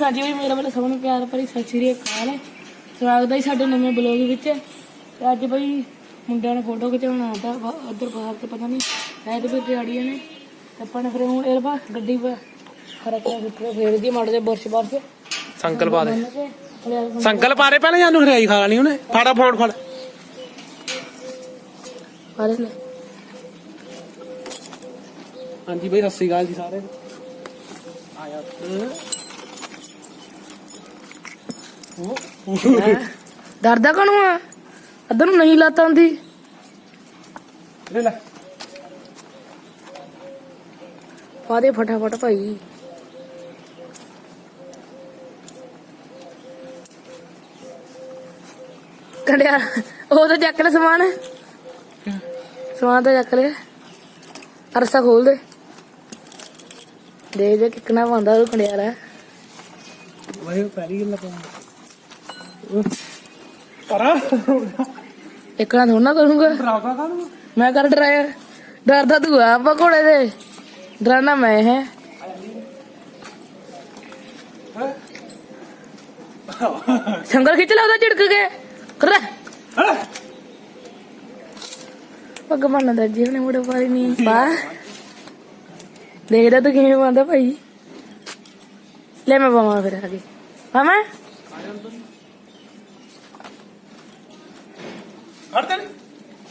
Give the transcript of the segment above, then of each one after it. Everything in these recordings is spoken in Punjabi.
ਹਾਂਜੀ ਵੀ ਮੇਰਾ ਵੱਲੋਂ ਸਭ ਨੂੰ ਪਿਆਰ ਭਰੀ ਸਤਿ ਸ਼੍ਰੀ ਅਕਾਲ। ਸਵਾਗਤ ਹੈ ਜੀ ਸਾਡੇ ਨਵੇਂ ਬਲੌਗ ਵਿੱਚ। ਤੇ ਅੱਜ ਬਈ ਮੁੰਡਿਆਂ ਨੇ ਫੋਟੋ ਖਿਚਾਉਣ ਆਉਂਦਾ ਉਧਰ ਬਾਹਰ ਤੇ ਪਤਾ ਨਹੀਂ ਸ਼ਾਇਦ ਵੀ ਦਿਹਾੜੀਆਂ ਨੇ। ਤੇ ਆਪਾਂ ਨੇ ਫਿਰ ਹੁਣ ਇਹ ਬਾ ਗੱਡੀ ਵਾ ਖਰਾ ਖਰਾ ਫਿੱਟਰ ਫੇਰ ਦੀ ਮਾੜੇ ਦੇ ਬੁਰਸ਼ ਬਰਸ਼। ਸੰਕਲ ਪਾ ਦੇ। ਸੰਕਲ ਪਾ ਦੇ ਪਹਿਲਾਂ ਜਾਨੂੰ ਹਰਿਆਈ ਖਾ ਲੈਣੀ ਉਹਨੇ। ਫਾੜਾ ਫੋੜ ਫੜ। ਲੈ ਹਾਂਜੀ ਬਈ ਸਤਿ ਸ੍ਰੀ ਅਕਾਲ ਜੀ ਸਾਰੇ ਆਇਆ ਡਰਦਾ ਕਣੂ ਆ? ਅੱਧਰ ਨੂੰ ਨਹੀਂ ਲਾਤਾ ਹੁੰਦੀ ਲੈ ਲੈ। ਪਾ ਦੇ ਫਟਾਫਟ ਭਾਈ। ਕੰਡਿਆ ਉਹ ਤਾਂ ਚੱਕ ਲੈ ਸਮਾਨ। ਸਮਾਨ ਤਾਂ ਚੱਕ ਲੈ। ਅਰਸਾ ਖੋਲ ਦੇ। ਦੇ ਦੇ ਕਿੰਨਾ ਪਾਉਂਦਾ ਉਹ ਕੰਡਿਆਰਾ ਵਾਹੇ ਪੈਰੀ ਗੱਲਾਂ ਪਾਉਂਦਾ। ਪਰਾ ਇੱਕ ਨਾ ਥੋੜਾ ਕਰੂੰਗਾ ਡਰਾਵਾ ਕਾਹਨੂੰ ਮੈਂ ਕਰ ਡਰਾਇਆ। ਡਰਦਾ ਤੂੰ ਆ ਆਪਾਂ ਘੋੜੇ ਦੇ ਡਰਾਣਾ ਮੈਂ ਹੈ। ਸੰਗਲ ਖਿੱਚ ਲਾ ਉਹਦਾ ਝਿੜਕ ਕੇ। ਕਰ ਭਗਵਾਨ ਦਾ ਜੀ ਨੇ ਮੁੜੇ ਪਾਰੀ ਨਹੀਂ ਪਾ। ਦੇਖਦਾ ਤੂੰ ਕਿਵੇਂ ਪਾਉਂਦਾ ਭਾਈ। ਲੈ ਮੈਂ ਪਾਵਾਂ ਫਿਰ ਆ ਕੇ। ਪਾਵਾਂ? ਤੇ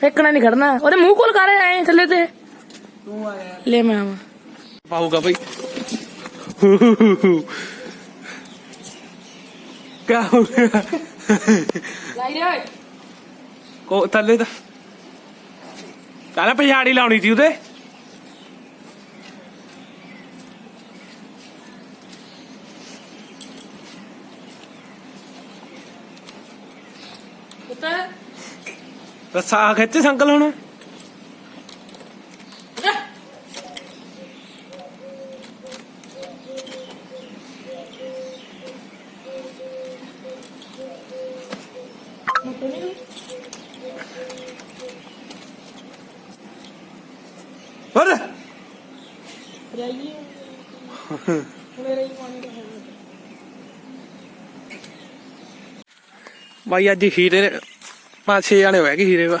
ਫੇਕਣਾ ਨਹੀਂ ਖੜਨਾ। ਉਹਦੇ ਮੂੰਹ ਕੋਲ ਕਰ ਐ ਥੱਲੇ ਤੇ। ਤੂੰ ਆਇਆ। ਲੈ ਮੈਂ ਆਵਾਂ। ਪਾਊਗਾ ਬਈ। ਕਿਆ ਹੋ ਗਿਆ ਲਾਈ ਰੇ ਓਏ। ਕੋ ਥੱਲੇ ਤਾਂ। ਕਾਲਾ ਪਛਾੜੀ ਲਾਉਣੀ ਸੀ ਉਹਦੇ। ਪੁੱਤ ਰਸਾ ਖਿੱਚ ਸੰਕਲ ਹੁਣ। ਜਾ ਬਾਈ ਅੱਜ ਹੀਰੇ ਨੇ ਪੰਜ ਛੇ ਜਾਣੇ ਹੋਏ ਕਿ ਹੀਰੇ ਵਾ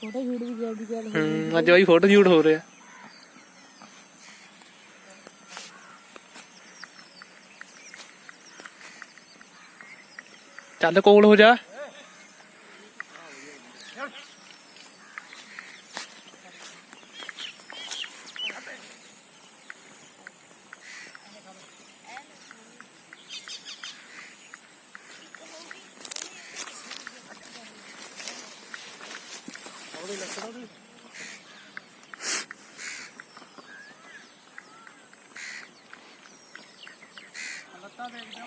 ਛੋਟਾ ਛੂਟ ਵੀ ਜਲਦੀ ਚੱਲ ਹੂੰ ਹੋ ਜਾ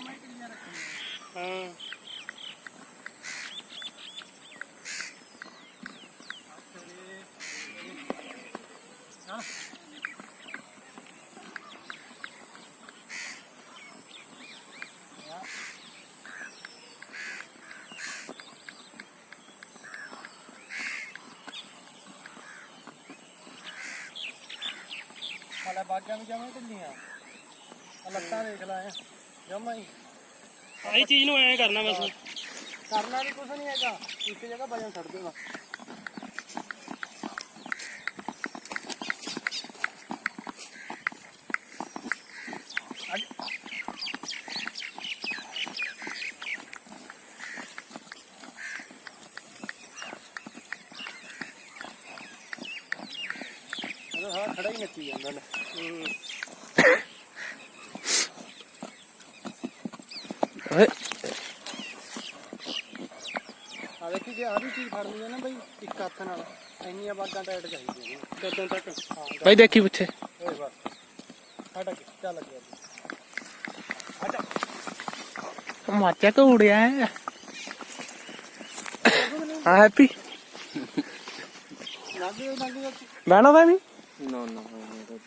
ਹਾਂ ਹਾਲੇ ਬਾਗਾਂ ਵੀ ਜਮਾਂ ਢਿੱਲੀਆਂ ਲੱਤਾਂ ਦੇਖ ਲੈ ਜਮਾਂ ਹੀ। ਆਹੀ ਚੀਜ਼ ਨੂੰ ਐਂ ਕਰਨਾ ਬਸ। ਕਰਨਾ ਵੀ ਕੁਝ ਨਹੀਂ ਹੈਗਾ। ਇੱਕ ਜਗ੍ਹਾ ਵਜਨ ਛੱਡ ਦੇਗਾ ਹਾਂ ਖੜਾ ਹੀ ਨੱਚੀ ਜਾਂਦਾ ਲੈ। ਓਏ ਆ ਦੇਖੀ ਜੇ ਆਹ ਵੀ ਚੀਜ਼ ਫੜਨੀ ਹੈ ਨਾ ਬਈ ਇੱਕ ਹੱਥ ਨਾਲ ਇੰਨੀਆਂ ਬਾਗਾਂ ਟਾਈਟ ਚਾਹੀਦੀਆਂ ਨੇ। ਕਦੋਂ ਤੱਕ ਹਾਂ ਬਾਈ ਦੇਖੀ ਪਿੱਛੇ। ਓਏ ਬਸ ਹਟ ਕੇ ਚੱਲ ਗਿਆ ਮਾਚਾ ਕੋ ਉੜਿਆ ਹੈ। ਹਾਂ ਹੈਪੀ। ਲੱਗੇ ਲੱਗੇ ਬਹਿਣਾ ਤਾਂ ਨਹੀਂ। ਨਾ ਨਾ ਬਾਅਦ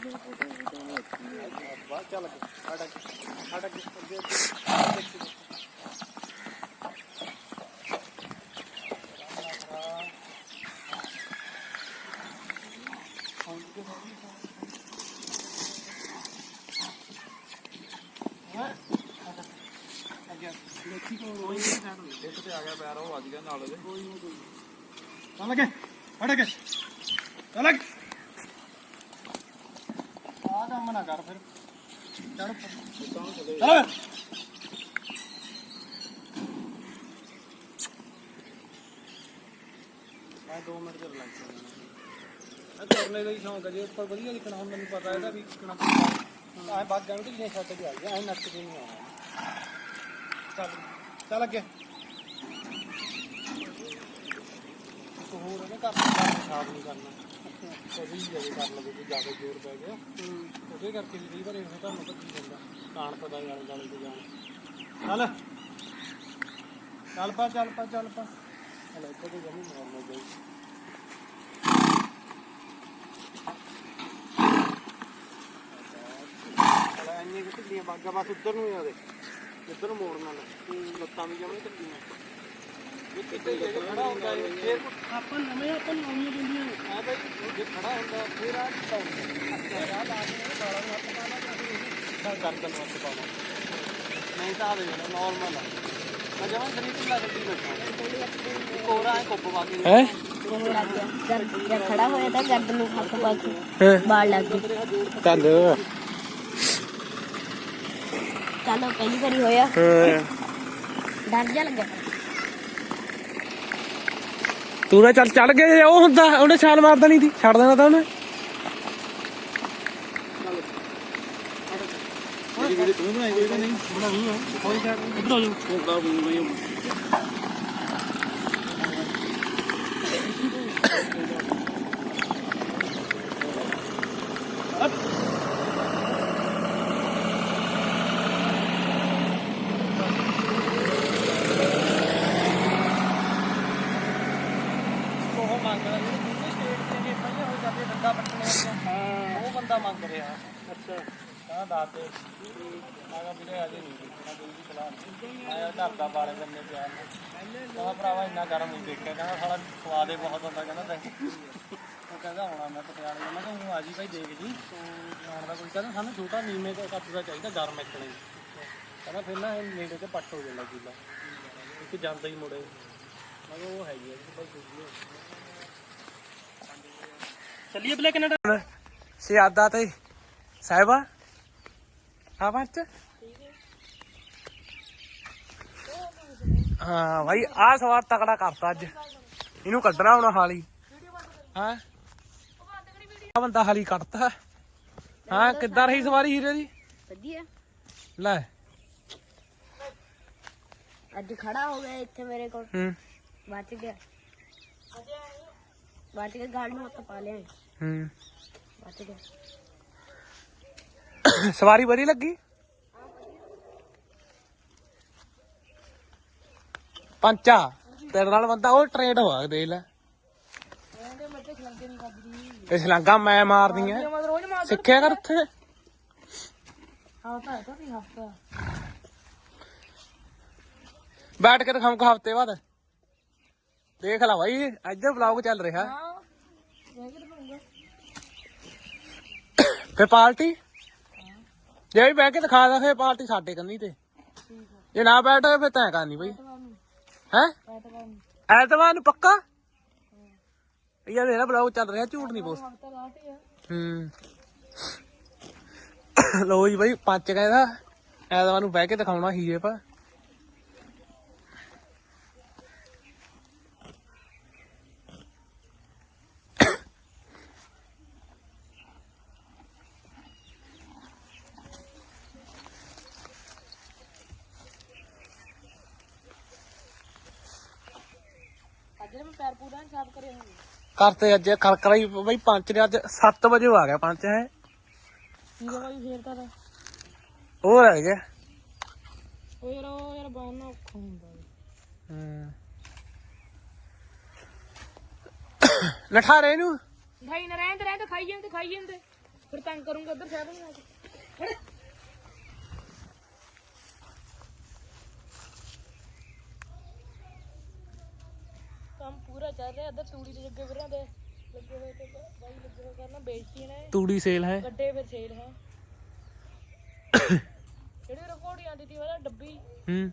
ਚੱਲ ਕੇ ਹਟ ਕੇ ਚੱਲ ਕੇ ਕੰਮ ਨਾ ਕਰ ਫਿਰ। ਚੜ ਚੱਲ। ਮੈਂ 2 ਮਿੰਟ ਚ ਰਿਲੈਕਸ ਹੋ ਜਾਣਾ। ਇਹ ਕਰਨੇ ਦਾ ਹੀ ਸ਼ੌਂਕ ਹੈ, ਜੇ ਉੱਪਰ ਵਧੀਆ ਲਿਖਣਾ ਹੁਣ ਮੈਨੂੰ ਪਤਾ ਇਹਦਾ ਵੀ ਲਿਖਣਾ ਪਊਗਾ ਐ ਬਾਗ ਗਾਂ ਢਿੱਲੀਆਂ ਛੱਤ ਤੇ ਆ ਗਿਆ ਐ ਨੱਕ ਤੇ ਨਹੀਂ ਆਉਣਾ। ਚੱਲ ਚੱਲ ਅੱਗੇ। ਇੱਕ ਹੋਰ ਇਹਨੇ ਕੰਮ ਖਰਾਬ ਨਹੀਂ ਕਰਨਾ। ਕਦੀ ਜੇ ਕਰ ਲਵੇ ਜੇ ਜ਼ਿਆਦਾ ਜ਼ੋਰ ਪੈ ਗਿਆ ਉਹਦੇ ਕਰਕੇ ਵੀ ਕਈ ਵਾਰ ਇਹ ਤੁਹਾਨੂੰ ਭੱਜੀ ਜਾਂਦਾ ਕਾਣ ਪਤਾ ਵਾਲੇ ਗਾਲੇ ਤੇ ਜਾਣ ਚੱਲ ਚੱਲ ਪਾ ਚੱਲ ਪਾ ਚੱਲ ਪਾ ਹਲੇ ਇੱਥੇ ਤੇ ਜਮੀ ਮਾਰ ਲੱਗ ਗਈ ਹਲੇ ਇੰਨੀ ਕਿ ਢਿੱਲੀਆਂ ਬਾਗਾ ਬਸ ਉੱਧਰ ਨੂੰ ਹੀ ਆ ਦੇ ਇੱਧਰ ਨੂੰ ਮੋੜਨਾ ਨਾ ਲੱਤਾਂ ਵੀ ਜਮੀ ਢਿੱਲੀਆਂ ਕਿਤੇ ਜੇ ਖੜਾ ਹੁੰਦਾ ਇਹ ਫੇਰ ਆਪਾਂ ਨਵੇਂ ਆਪਾਂ ਨੂੰ ਆਉਣੀਆਂ ਪੈਂਦੀਆਂ ਨੇ ਹਾਂ? ਬਈ ਜੇ ਖੜਾ ਹੁੰਦਾ ਫੇਰ ਆ ਅੱਛਾ ਆ ਲਾ ਕੇ ਗਾਲਾਂ ਨੂੰ ਹੱਥ ਪਾਣਾ ਜਾਂ ਗਰਦਨ ਨੂੰ ਹੱਥ ਪਾਣਾ ਨਹੀਂ ਤਾਂ ਆ ਦੇ ਨਾਰਮਲ ਆ ਮੈਂ ਜਮਾਂ ਸਰੀਰ ਢਿੱਲਾ ਗੱਡੀ ਬੈਠਾ ਕੋਰਾ ਹੈ? ਕੁੱਪ ਪਾ ਕੇ ਹੈ ਲੱਗ ਗਿਆ ਜਦ ਜਦ ਖੜਾ ਹੋਇਆ ਤਾਂ ਗਰਦਨ ਨੂੰ ਹੱਥ ਪਾ ਕੇ ਹਾਂ ਬਾਲ ਲੱਗ ਗਏ ਚੱਲ ਚਲੋ ਪਹਿਲੀ ਵਾਰੀ ਹੋਇਆ। ਹਾਂ। ਡਰ ਜਾ ਲੱਗਾ ਤੂੰ ਨਾ ਚੱਲ ਚੜ ਗਏ ਜੇ, ਉਹ ਹੁੰਦਾ, ਉਹਨੇ ਛਾਲ ਮਾਰਦਾ ਨਹੀਂ ਸੀ। ਛੱਡ ਦੇਣਾ ਤਾਂ ਉਹਨੇ ਵੀਡੀਓ ਤੂੰ ਬਣਾਈ ਕੋਈ ਨਹੀਂ ਬਣਾਉਣੀ ਆ ਕੋਈ ਕਰ ਇੱਧਰ ਆ ਜਾਓ ਹੁੰਦਾ ਬਈ ਉਹ ਮੰਗਦਾ ਜਿਹੜੇ ਦੂਜੇ ਸਟੇਟ ਤੇ ਜੇ ਪਈਆਂ ਹੋ ਜਾਂਦੇ ਡੰਡਾ ਪੱਟਣੇ ਵਾਲੀਆਂ ਉਹ ਬੰਦਾ ਮੰਗ ਰਿਹਾ। ਅੱਛਾ। ਕਹਿੰਦਾ ਦਾਤੇ ਆਗਾ ਵੀਰੇ ਅਜੇ ਨਹੀਂ ਦੇਖਣਾ ਕੋਈ ਵੀ ਸਲਾਹ ਨਹੀਂ ਆਇਆ ਘਰ ਦਾ ਬਾਰੇ ਬੰਨੇ ਪਿਆ ਕਹਿੰਦਾ ਭਰਾਵਾ ਇੰਨਾ ਗਰਮ ਨਹੀਂ ਦੇਖਿਆ। ਕਹਿੰਦਾ ਸਾਲਾ ਸਵਾਦ ਹੀ ਬਹੁਤ ਹੁੰਦਾ। ਕਹਿੰਦਾ ਦੇਖ ਉਹ ਕਹਿੰਦਾ ਆਉਣਾ ਮੈਂ ਪਟਿਆਲੇ ਮੈਂ ਕਿਹਾ ਹੁਣ ਆ ਜੀ ਭਾਈ ਦੇਖ ਜੀ। ਆਉਣ ਦਾ ਕੋਈ ਕਹਿੰਦਾ ਸਾਨੂੰ ਛੋਟਾ ਨੀਵੇਂ ਦਾ ਕੱਪ ਦਾ ਚਾਹੀਦਾ ਗਰਮ ਇਕਣੇ। ਕਹਿੰਦਾ ਫਿਰ ਨਾ ਇਹ ਨੇੜੇ ਤੇ ਪੱਟ ਹੋ ਜਾਂਦਾ ਕਿਲਾ ਇੱਕ ਜਾਂਦਾ ਹੀ ਮੁੜੇ। ਚੱਲੀਏ ਬਲੇ ਕੈਨੇਡਾ ਸਿਆਦਾ ਤੇ ਸਾਹਿਬਾ ਆ ਬੱਚ ਹਾਂ ਭਾਈ ਆ ਸਵਾਰ ਤਕੜਾ ਕਰਤਾ ਅੱਜ। ਇਹਨੂੰ ਕੱਢਣਾ ਹੁਣ ਹਾਲੀ। ਹਾਂ? ਆ ਬੰਦਾ ਹਾਲੀ ਕੱਢਤਾ। ਹਾਂ ਕਿੱਦਾਂ ਰਹੀ ਸਵਾਰੀ ਹੀਰੇ ਦੀ? ਵਧੀਆ। ਲੈ। ਅੱਜ ਖੜਾ ਹੋ ਗਿਆ ਇੱਥੇ ਮੇਰੇ ਕੋਲ। ਹੂੰ। ਬਚ ਗਿਆ। ਬਚ ਕੇ ਗਾਲ ਨੂੰ ਹੱਥ ਪਾ ਲਿਆ। ਹੂੰ। ਬਚ ਗਿਆ। ਸਵਾਰੀ ਵਧੀਆ ਲੱਗੀ? ਪੰਚਾ ਤੇਰੇ ਨਾਲ ਬੰਦਾ ਉਹ ਟ੍ਰੇਡ ਹੋਆ ਦੇਖ ਲੈ। ਇਹ ਛਲਾਂਗਾ ਮੈਂ ਮਾਰਦੀ ਐ ਸਿੱਖਿਆ ਕਰ ਉੱਥੇ। ਹਾਂ ਤਾਂ ਹੈ ਤਾਂ ਨਹੀਂ ਹਫਤਾ। ਬੈਠ ਕੇ ਦਿਖਾਉਂਗਾ ਹਫ਼ਤੇ ਬਾਅਦ। ਦੇਖ ਲੈ ਭਾਈ ਇੱਧਰ ਵਲੌਗ ਚੱਲ ਰਿਹਾ। ਫੇ ਪਾਰਟੀ? ਜੇ ਵੀ ਬਹਿ ਕੇ ਦਿਖਾ ਦਾ ਫੇ ਪਾਰਟੀ ਸਾਡੇ ਕੰਨੀ ਤੇ। ਜੇ ਨਾ ਬੈਠ ਹੋਏ ਫੇ ਤੈਂ ਕਰਨੀ ਬਈ। ਹੈ? ਐਤਵਾਰ ਨੂੰ ਪੱਕਾ? ਯਾਰ ਇਹਦਾ ਵਲੌਗ ਚੱਲ ਰਿਹਾ ਝੂਠ ਨਹੀਂ ਆ ਹੂੰ। ਲੋ ਜੀ ਬਾਈ ਪੰਜ ਕਹਿੰਦਾ ਐਤਵਾਰ ਨੂੰ ਬਹਿ ਕੇ ਦਿਖਾਉਣਾ ਹੀਰੇ ਪਾ ਅੱਜ ਮੈਂ ਪੈਰ ਪੂਰਾ ਸਾਫ਼ ਕਰੇ ਹੋਏ ਕਰਤੇ ਅੱਜ ਖਲਕਰਾ ਹੀ ਬਾਈ ਪੰਜ ਨੇ ਅੱਜ 7 ਵਜੇ ਆ ਗਿਆ ਪੰਜ ਹੈ? ਠੀਕ ਹੈ ਫੇਰ ਤਾਂ ਰਹਿ ਗਿਆ? ਉਹ ਯਾਰ ਉਹ ਯਾਰ ਬਾਹਰ ਔਖਾ ਹੁੰਦਾ। ਹੂੰ। ਲਠਾਰੇ ਨੂੰ ਭਾਈ ਨਾ ਰਹਿੰਦੇ ਰਹਿੰਦੇ ਖਾਈ ਜਾਂਦੇ ਖਾਈ ਜਾਂਦੇ। ਫਿਰ ਤੰਗ ਕਰੂੰਗਾ ਉਧਰ ਸ਼ਾਇਦ ਨਹੀਂ ਆ ਕੇ ਖੜੇ। ਕੰਮ ਪੂਰਾ ਚੱਲ ਰਿਹਾ ਇੱਧਰ ਤੂੜੀ ਦੇ ਜੱਗੇ ਵੀਰਾਂ ਦੇ ਲੱਗੇ ਹੋਏ ਤੇ ਬਾਈ ਲੱਗੇ ਹੋਏ ਕਰਨਾ ਵੇਚਤੀ ਨੇ। ਤੂੜੀ ਸੇਲ ਹੈ। ਗੱਡੇ ਫਿਰ ਸੇਲ ਹੈ। ਜਿਹੜੀ ਰਿਕਾਰਡ ਆਉਂਦੀ ਤੀ ਉਹਦਾ ਡੱਬੀ। ਹੂੰ।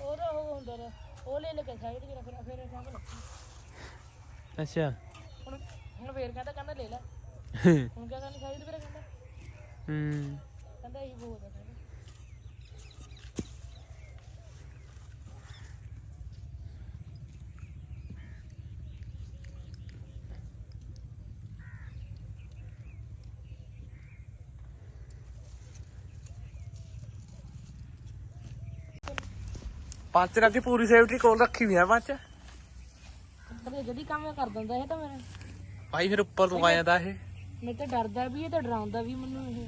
ਉਹਦਾ ਉਹ ਹੁੰਦਾ ਤਾ, ਉਹ ਲੈ ਲੈ ਕੇ ਸਾਈਡ 'ਤੇ ਰੱਖਣਾ ਫਿਰ ਇਹ ਲੱਗੀ ਅੱਛਾ। ਹੁਣ ਹੁਣ ਫੇਰ ਕਹਿੰਦਾ ਕਹਿੰਦਾ ਲੈ ਲੈ। ਹੁਣ ਕਿਆ ਕਰਨੀ ਸਾਈਡ 'ਤੇ ਫਿਰ ਕਹਿੰਦਾ। ਹੂੰ। ਕਹਿੰਦਾ ਇਹੀ ਬਹੁਤ ਆ ਕਹਿੰਦਾ ਪੰਚ ਰੱਖੀ ਪੂਰੀ ਸੇਫਟੀ ਕੋਲ ਰੱਖੀ ਹੋਈ ਆ ਪੰਚ ਪਰ ਜਦੀ ਕੰਮ ਕਰ ਦਿੰਦਾ ਇਹ ਤਾਂ ਮੇਰਾ। ਭਾਈ ਫਿਰ ਉੱਪਰ ਤੋਂ ਆ ਜਾਂਦਾ ਇਹ। ਮੇਰੇ ਤਾਂ ਡਰਦਾ ਵੀ ਹੈ ਤੇ ਡਰਾਉਂਦਾ ਵੀ ਮੈਨੂੰ ਇਹ।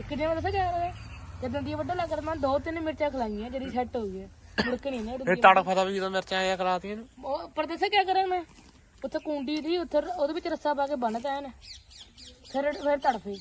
ਇੱਕ ਦਿਨ ਮੈਂ ਦੱਸਾਂ ਕਿਆ ਕਰਿਆ ਜਦੋਂ ਦੀ ਵੱਡਾ ਲੱਗ ਮੈਂ ਦੋ ਤਿੰਨ ਮਿਰਚਾਂ ਖਲਾਈਆਂ ਜਿਹੜੀ ਸੈੱਟ ਹੋ ਗਈ ਮੁੜਕ ਨਹੀਂ ਨਾ ਇਹ ਤੜ ਫਤਾ ਵੀ ਜਦੋਂ ਮਿਰਚਾਂ ਆਇਆ ਕਰਾਤੀਆਂ ਨੂੰ। ਉਹ ਪਰ ਦੱਸਾਂ ਕਿਆ ਕਰਾਂ ਮੈਂ। ਉੱਥੇ ਕੁੰਡੀ ਦੀ ਉੱਥੇ ਉਹਦੇ ਵਿੱਚ ਰੱਸਾ ਪਾ ਕੇ ਬੰਨਤਾ ਇਹਨੇ। ਫਿਰ ਫਿਰ ਤੜਫੇ।